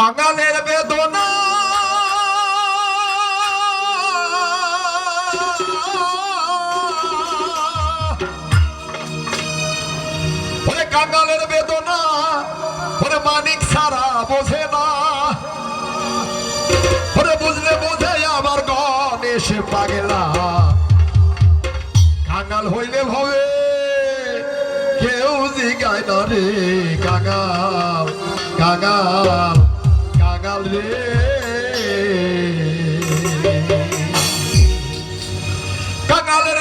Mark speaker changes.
Speaker 1: কাঙালের বেদনা বেদনা মানিক বোঝে না। বুঝলে বোঝে আমার কাঙাল হইলে ভবে, কেউ জিগায় না রে কাঙাল কাঙাল। বলে কাকালের